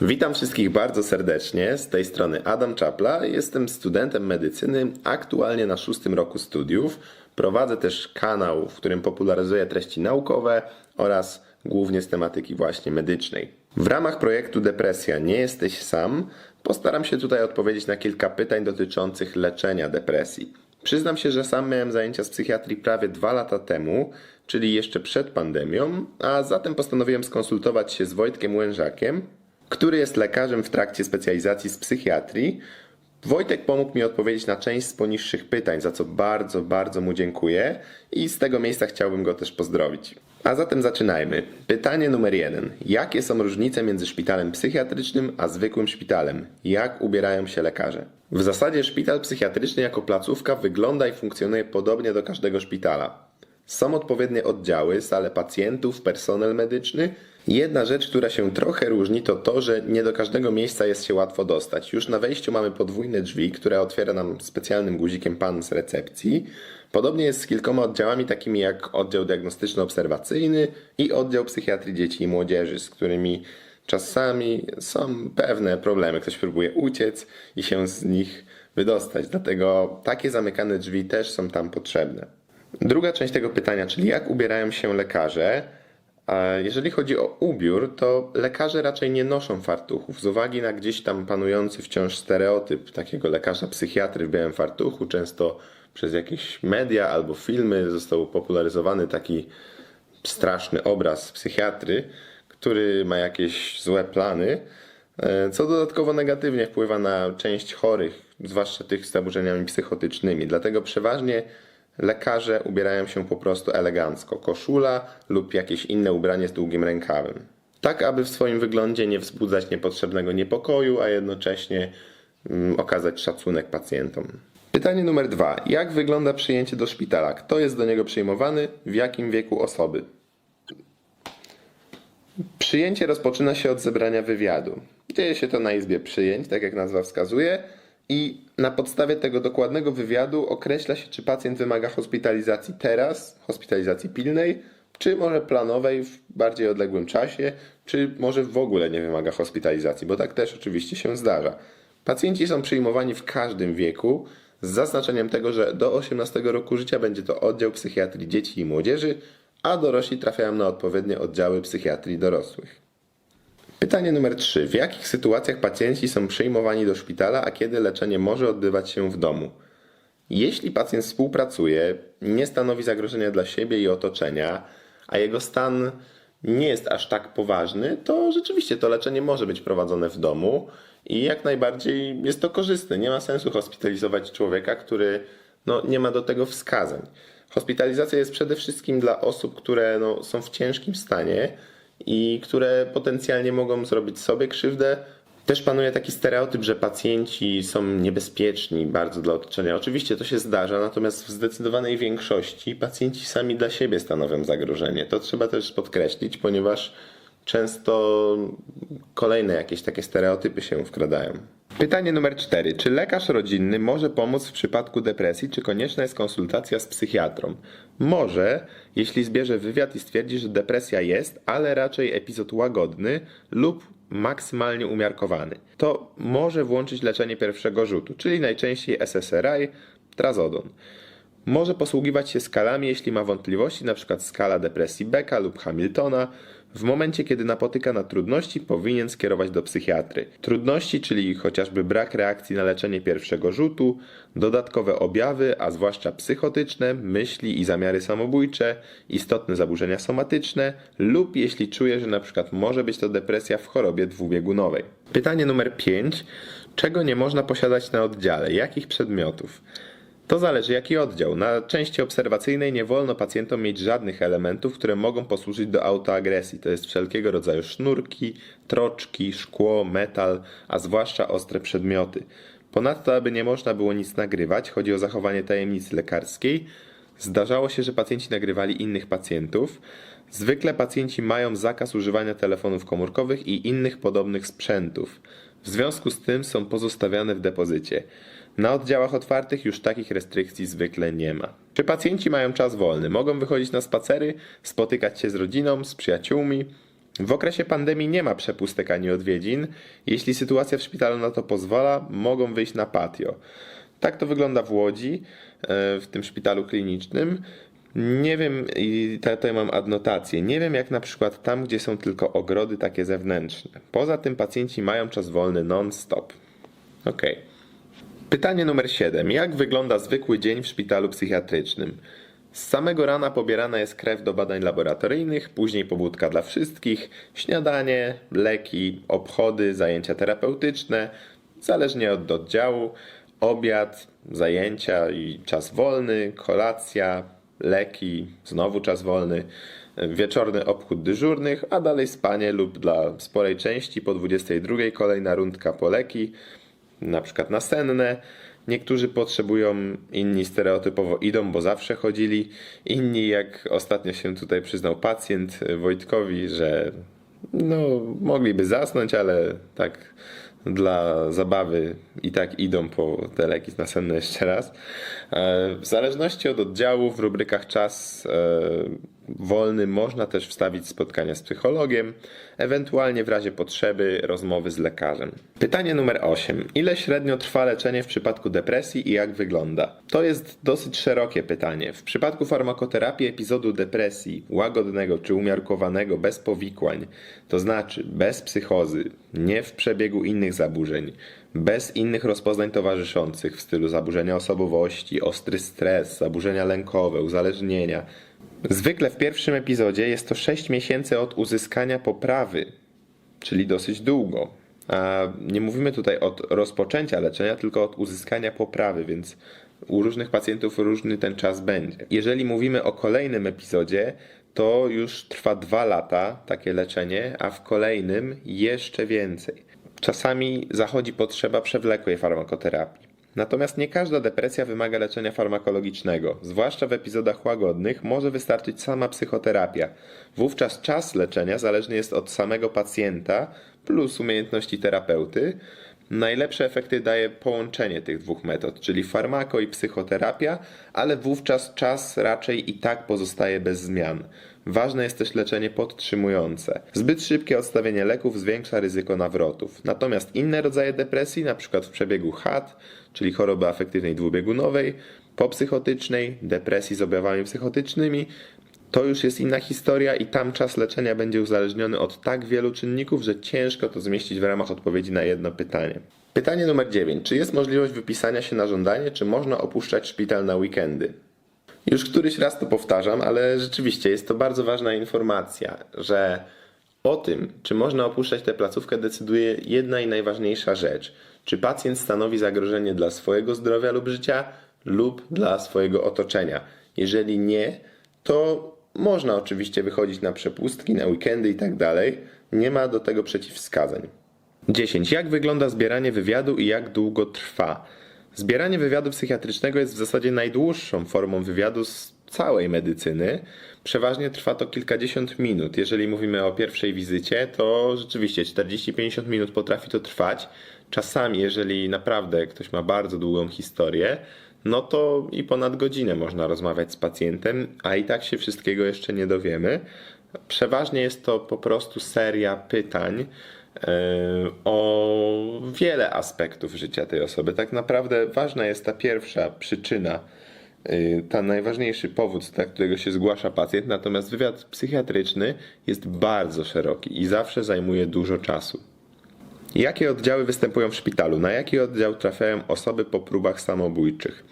Witam wszystkich bardzo serdecznie. Z tej strony Adam Czapla. Jestem studentem medycyny, aktualnie na szóstym roku studiów. Prowadzę też kanał, w którym popularyzuję treści naukowe oraz głównie z tematyki właśnie medycznej. W ramach projektu Depresja nie jesteś sam postaram się tutaj odpowiedzieć na kilka pytań dotyczących leczenia depresji. Przyznam się, że sam miałem zajęcia z psychiatrii prawie dwa lata temu, czyli jeszcze przed pandemią, a zatem postanowiłem skonsultować się z Wojtkiem Łężakiem, który jest lekarzem w trakcie specjalizacji z psychiatrii. Wojtek pomógł mi odpowiedzieć na część z poniższych pytań, za co bardzo, bardzo mu dziękuję i z tego miejsca chciałbym go też pozdrowić. A zatem zaczynajmy. Pytanie numer jeden. Jakie są różnice między szpitalem psychiatrycznym a zwykłym szpitalem? Jak ubierają się lekarze? W zasadzie szpital psychiatryczny jako placówka wygląda i funkcjonuje podobnie do każdego szpitala. Są odpowiednie oddziały, sale pacjentów, personel medyczny. Jedna rzecz, która się trochę różni, to to, że nie do każdego miejsca jest się łatwo dostać. Już na wejściu mamy podwójne drzwi, które otwiera nam specjalnym guzikiem pan z recepcji. Podobnie jest z kilkoma oddziałami, takimi jak oddział diagnostyczno-obserwacyjny i oddział psychiatrii dzieci i młodzieży, z którymi czasami są pewne problemy. Ktoś próbuje uciec i się z nich wydostać. Dlatego takie zamykane drzwi też są tam potrzebne. Druga część tego pytania, czyli jak ubierają się lekarze. Jeżeli chodzi o ubiór, to lekarze raczej nie noszą fartuchów z uwagi na gdzieś tam panujący wciąż stereotyp takiego lekarza psychiatry w białym fartuchu. Często przez jakieś media albo filmy został popularyzowany taki straszny obraz psychiatry, który ma jakieś złe plany, e, co dodatkowo negatywnie wpływa na część chorych, zwłaszcza tych z zaburzeniami psychotycznymi. Dlatego przeważnie lekarze ubierają się po prostu elegancko. Koszula lub jakieś inne ubranie z długim rękawem. Tak, aby w swoim wyglądzie nie wzbudzać niepotrzebnego niepokoju, a jednocześnie mm, okazać szacunek pacjentom. Pytanie numer dwa. Jak wygląda przyjęcie do szpitala? Kto jest do niego przyjmowany? W jakim wieku osoby? Przyjęcie rozpoczyna się od zebrania wywiadu. Dzieje się to na izbie przyjęć, tak jak nazwa wskazuje, i na podstawie tego dokładnego wywiadu określa się, czy pacjent wymaga hospitalizacji teraz, hospitalizacji pilnej, czy może planowej w bardziej odległym czasie, czy może w ogóle nie wymaga hospitalizacji, bo tak też oczywiście się zdarza. Pacjenci są przyjmowani w każdym wieku, z zaznaczeniem tego, że do 18 roku życia będzie to oddział psychiatrii dzieci i młodzieży, a dorośli trafiają na odpowiednie oddziały psychiatrii dorosłych. Pytanie numer 3. W jakich sytuacjach pacjenci są przyjmowani do szpitala, a kiedy leczenie może odbywać się w domu? Jeśli pacjent współpracuje, nie stanowi zagrożenia dla siebie i otoczenia, a jego stan nie jest aż tak poważny, to rzeczywiście to leczenie może być prowadzone w domu i jak najbardziej jest to korzystne. Nie ma sensu hospitalizować człowieka, który no, nie ma do tego wskazań. Hospitalizacja jest przede wszystkim dla osób, które no, są w ciężkim stanie i które potencjalnie mogą zrobić sobie krzywdę. Też panuje taki stereotyp, że pacjenci są niebezpieczni bardzo dla otoczenia. Oczywiście to się zdarza, natomiast w zdecydowanej większości pacjenci sami dla siebie stanowią zagrożenie. To trzeba też podkreślić, ponieważ często kolejne jakieś takie stereotypy się wkradają. Pytanie numer cztery. Czy lekarz rodzinny może pomóc w przypadku depresji, czy konieczna jest konsultacja z psychiatrą? Może, jeśli zbierze wywiad i stwierdzi, że depresja jest, ale raczej epizod łagodny lub maksymalnie umiarkowany. To może włączyć leczenie pierwszego rzutu, czyli najczęściej SSRI, trazodon. Może posługiwać się skalami, jeśli ma wątpliwości, np. skala depresji Becka lub Hamiltona. W momencie, kiedy napotyka na trudności, powinien skierować do psychiatry. Trudności, czyli chociażby brak reakcji na leczenie pierwszego rzutu, dodatkowe objawy, a zwłaszcza psychotyczne, myśli i zamiary samobójcze, istotne zaburzenia somatyczne, lub jeśli czuje, że np. może być to depresja w chorobie dwubiegunowej. Pytanie numer 5. Czego nie można posiadać na oddziale? Jakich przedmiotów? To zależy jaki oddział. Na części obserwacyjnej nie wolno pacjentom mieć żadnych elementów, które mogą posłużyć do autoagresji. To jest wszelkiego rodzaju sznurki, troczki, szkło, metal, a zwłaszcza ostre przedmioty. Ponadto, aby nie można było nic nagrywać, chodzi o zachowanie tajemnicy lekarskiej. Zdarzało się, że pacjenci nagrywali innych pacjentów. Zwykle pacjenci mają zakaz używania telefonów komórkowych i innych podobnych sprzętów. W związku z tym są pozostawiane w depozycie. Na oddziałach otwartych już takich restrykcji zwykle nie ma. Czy pacjenci mają czas wolny? Mogą wychodzić na spacery, spotykać się z rodziną, z przyjaciółmi? W okresie pandemii nie ma przepustek ani odwiedzin. Jeśli sytuacja w szpitalu na to pozwala, mogą wyjść na patio. Tak to wygląda w Łodzi, e, w tym szpitalu klinicznym. Nie wiem, i ta- tutaj mam adnotację, nie wiem jak na przykład tam, gdzie są tylko ogrody takie zewnętrzne. Poza tym pacjenci mają czas wolny non-stop. Okej. Pytanie numer 7. Jak wygląda zwykły dzień w szpitalu psychiatrycznym? Z samego rana pobierana jest krew do badań laboratoryjnych, później pobudka dla wszystkich, śniadanie, leki, obchody, zajęcia terapeutyczne, zależnie od oddziału, obiad, zajęcia i czas wolny, kolacja, leki, znowu czas wolny, wieczorny obchód dyżurnych, a dalej spanie lub dla sporej części po 22 kolejna rundka po leki, na przykład nasenne. Niektórzy potrzebują, inni stereotypowo idą, bo zawsze chodzili. Inni, jak ostatnio się tutaj przyznał pacjent Wojtkowi, że no, mogliby zasnąć, ale tak dla zabawy i tak idą po te leki nasenne jeszcze raz. E, W zależności od oddziału w rubrykach czas e, wolny można też wstawić spotkania z psychologiem, ewentualnie w razie potrzeby rozmowy z lekarzem. Pytanie numer 8. Ile średnio trwa leczenie w przypadku depresji i jak wygląda? To jest dosyć szerokie pytanie. W przypadku farmakoterapii epizodu depresji łagodnego czy umiarkowanego bez powikłań, to znaczy bez psychozy, nie w przebiegu innych zaburzeń, bez innych rozpoznań towarzyszących w stylu zaburzenia osobowości, ostry stres, zaburzenia lękowe, uzależnienia, Zwykle w pierwszym epizodzie jest to 6 miesięcy od uzyskania poprawy, czyli dosyć długo. A nie mówimy tutaj od rozpoczęcia leczenia, tylko od uzyskania poprawy, więc u różnych pacjentów różny ten czas będzie. Jeżeli mówimy o kolejnym epizodzie, to już trwa 2 lata takie leczenie, a w kolejnym jeszcze więcej. Czasami zachodzi potrzeba przewlekłej farmakoterapii. Natomiast nie każda depresja wymaga leczenia farmakologicznego, zwłaszcza w epizodach łagodnych może wystarczyć sama psychoterapia. Wówczas czas leczenia zależny jest od samego pacjenta plus umiejętności terapeuty. Najlepsze efekty daje połączenie tych dwóch metod, czyli farmako i psychoterapia, ale wówczas czas raczej i tak pozostaje bez zmian. Ważne jest też leczenie podtrzymujące. Zbyt szybkie odstawienie leków zwiększa ryzyko nawrotów. Natomiast inne rodzaje depresji, np. w przebiegu HAD, czyli choroby afektywnej dwubiegunowej, popsychotycznej, depresji z objawami psychotycznymi, to już jest inna historia i tam czas leczenia będzie uzależniony od tak wielu czynników, że ciężko to zmieścić w ramach odpowiedzi na jedno pytanie. Pytanie numer 9. Czy jest możliwość wypisania się na żądanie, czy można opuszczać szpital na weekendy? Już któryś raz to powtarzam, ale rzeczywiście jest to bardzo ważna informacja, że o tym, czy można opuszczać tę placówkę, decyduje jedna i najważniejsza rzecz. Czy pacjent stanowi zagrożenie dla swojego zdrowia lub życia, lub dla swojego otoczenia. Jeżeli nie, to można oczywiście wychodzić na przepustki, na weekendy i tak. Nie ma do tego przeciwwskazań. 10. Jak wygląda zbieranie wywiadu i jak długo trwa? Zbieranie wywiadu psychiatrycznego jest w zasadzie najdłuższą formą wywiadu z całej medycyny. Przeważnie trwa to kilkadziesiąt minut. Jeżeli mówimy o pierwszej wizycie, to rzeczywiście 40-50 minut potrafi to trwać. Czasami, jeżeli naprawdę ktoś ma bardzo długą historię, no to i ponad godzinę można rozmawiać z pacjentem, a i tak się wszystkiego jeszcze nie dowiemy. Przeważnie jest to po prostu seria pytań e, o wiele aspektów życia tej osoby. Tak naprawdę ważna jest ta pierwsza przyczyna, y, ta najważniejszy powód, dla którego się zgłasza pacjent, natomiast wywiad psychiatryczny jest bardzo szeroki i zawsze zajmuje dużo czasu. Jakie oddziały występują w szpitalu? Na jaki oddział trafiają osoby po próbach samobójczych?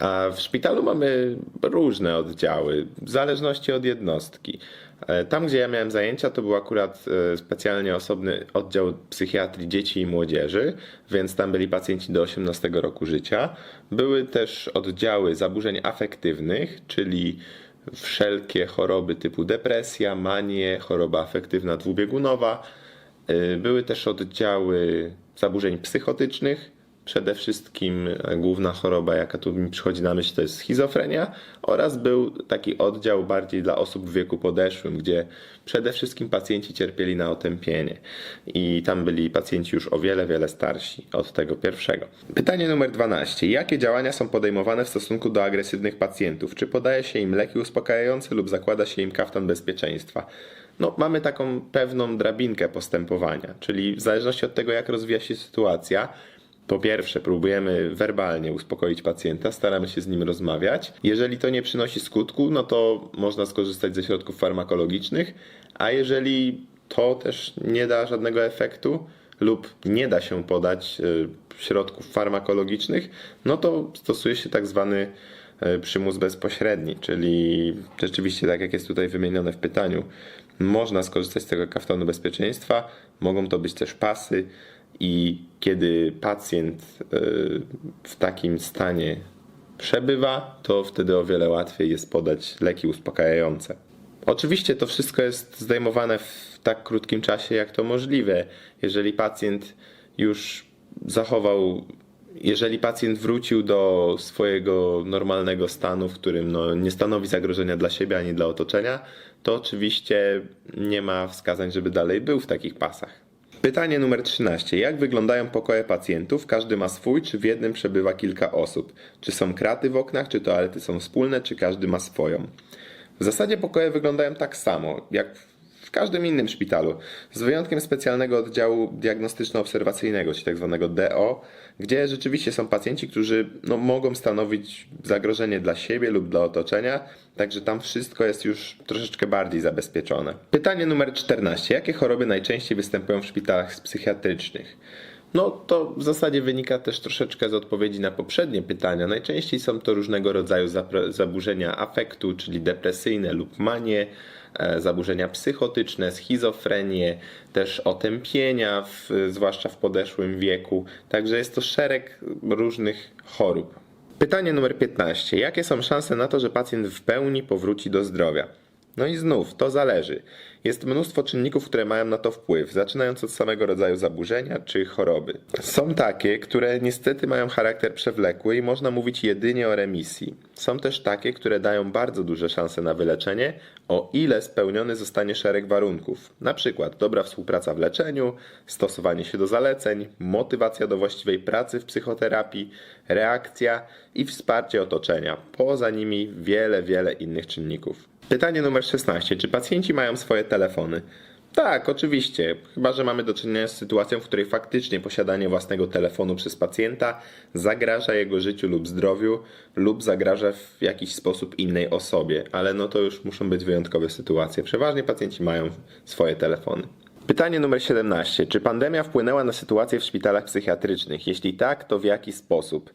A w szpitalu mamy różne oddziały, w zależności od jednostki. E, Tam, gdzie ja miałem zajęcia, to był akurat e, specjalnie osobny oddział psychiatrii dzieci i młodzieży, więc tam byli pacjenci do 18 roku życia. Były też oddziały zaburzeń afektywnych, czyli wszelkie choroby typu depresja, manie, choroba afektywna dwubiegunowa. Y, Były też oddziały zaburzeń psychotycznych. Przede wszystkim e, główna choroba, jaka tu mi przychodzi na myśl, to jest schizofrenia. Oraz był taki oddział bardziej dla osób w wieku podeszłym, gdzie przede wszystkim pacjenci cierpieli na otępienie. I tam byli pacjenci już o wiele, wiele starsi od tego pierwszego. Pytanie numer 12. Jakie działania są podejmowane w stosunku do agresywnych pacjentów? Czy podaje się im leki uspokajające lub zakłada się im kaftan bezpieczeństwa? No, mamy taką pewną drabinkę postępowania, czyli w zależności od tego, jak rozwija się sytuacja, po pierwsze, próbujemy werbalnie uspokoić pacjenta, staramy się z nim rozmawiać. Jeżeli to nie przynosi skutku, no to można skorzystać ze środków farmakologicznych, a jeżeli to też nie da żadnego efektu lub nie da się podać y, środków farmakologicznych, no to stosuje się tak zwany y, przymus bezpośredni, czyli rzeczywiście tak jak jest tutaj wymienione w pytaniu, można skorzystać z tego kaftanu bezpieczeństwa, mogą to być też pasy i kiedy pacjent y, w takim stanie przebywa, to wtedy o wiele łatwiej jest podać leki uspokajające. Oczywiście to wszystko jest zdejmowane w tak krótkim czasie, jak to możliwe. Jeżeli pacjent już zachował, jeżeli pacjent wrócił do swojego normalnego stanu, w którym no, nie stanowi zagrożenia dla siebie ani dla otoczenia, to oczywiście nie ma wskazań, żeby dalej był w takich pasach. Pytanie numer 13. Jak wyglądają pokoje pacjentów? Każdy ma swój, czy w jednym przebywa kilka osób? Czy są kraty w oknach, czy toalety są wspólne, czy każdy ma swoją? W zasadzie pokoje wyglądają tak samo, jak w każdym innym szpitalu, z wyjątkiem specjalnego oddziału diagnostyczno-obserwacyjnego, czyli tzw. DO, gdzie rzeczywiście są pacjenci, którzy no, mogą stanowić zagrożenie dla siebie lub dla otoczenia, także tam wszystko jest już troszeczkę bardziej zabezpieczone. Pytanie numer 14. Jakie choroby najczęściej występują w szpitalach psychiatrycznych? No to w zasadzie wynika też troszeczkę z odpowiedzi na poprzednie pytania. Najczęściej są to różnego rodzaju zaburzenia afektu, czyli depresyjne lub manie, e, zaburzenia psychotyczne, schizofrenię, też otępienia, w, zwłaszcza w podeszłym wieku. Także jest to szereg różnych chorób. Pytanie numer 15. Jakie są szanse na to, że pacjent w pełni powróci do zdrowia? No i znów, to zależy. Jest mnóstwo czynników, które mają na to wpływ, zaczynając od samego rodzaju zaburzenia czy choroby. Są takie, które niestety mają charakter przewlekły i można mówić jedynie o remisji. Są też takie, które dają bardzo duże szanse na wyleczenie, o ile spełniony zostanie szereg warunków. Przykład dobra współpraca w leczeniu, stosowanie się do zaleceń, motywacja do właściwej pracy w psychoterapii, reakcja i wsparcie otoczenia. Poza nimi wiele, wiele innych czynników. Pytanie numer 16. Czy pacjenci mają swoje telefony? Tak, oczywiście. Chyba, że mamy do czynienia z sytuacją, w której faktycznie posiadanie własnego telefonu przez pacjenta zagraża jego życiu lub zdrowiu, lub zagraża w jakiś sposób innej osobie, ale no to już muszą być wyjątkowe sytuacje. Przeważnie pacjenci mają swoje telefony. Pytanie numer 17. Czy pandemia wpłynęła na sytuację w szpitalach psychiatrycznych? Jeśli tak, to w jaki sposób?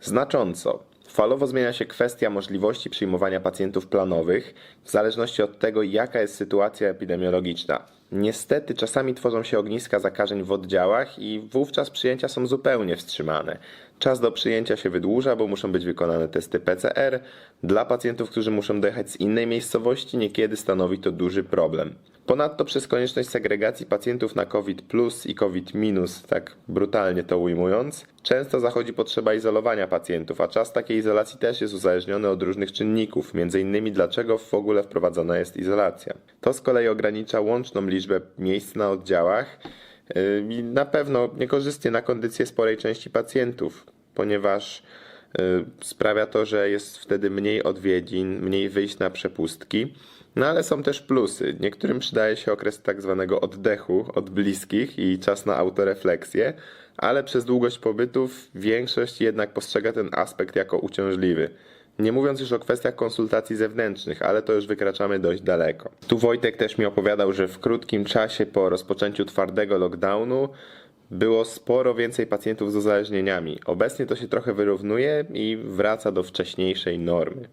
Znacząco. Falowo zmienia się kwestia możliwości przyjmowania pacjentów planowych w zależności od tego, jaka jest sytuacja epidemiologiczna. Niestety czasami tworzą się ogniska zakażeń w oddziałach i wówczas przyjęcia są zupełnie wstrzymane. Czas do przyjęcia się wydłuża, bo muszą być wykonane testy PCR. Dla pacjentów, którzy muszą dojechać z innej miejscowości, niekiedy stanowi to duży problem. Ponadto przez konieczność segregacji pacjentów na COVID plus i COVID minus, tak brutalnie to ujmując, często zachodzi potrzeba izolowania pacjentów, a czas takiej izolacji też jest uzależniony od różnych czynników, m.in. dlaczego w ogóle wprowadzona jest izolacja. To z kolei ogranicza łączną liczbę miejsc na oddziałach i na pewno niekorzystnie na kondycję sporej części pacjentów, ponieważ yy, sprawia to, że jest wtedy mniej odwiedzin, mniej wyjść na przepustki. No ale są też plusy. Niektórym przydaje się okres tak zwanego oddechu od bliskich i czas na autorefleksję, ale przez długość pobytów większość jednak postrzega ten aspekt jako uciążliwy. Nie mówiąc już o kwestiach konsultacji zewnętrznych, ale to już wykraczamy dość daleko. Tu Wojtek też mi opowiadał, że w krótkim czasie po rozpoczęciu twardego lockdownu było sporo więcej pacjentów z uzależnieniami. Obecnie to się trochę wyrównuje i wraca do wcześniejszej normy.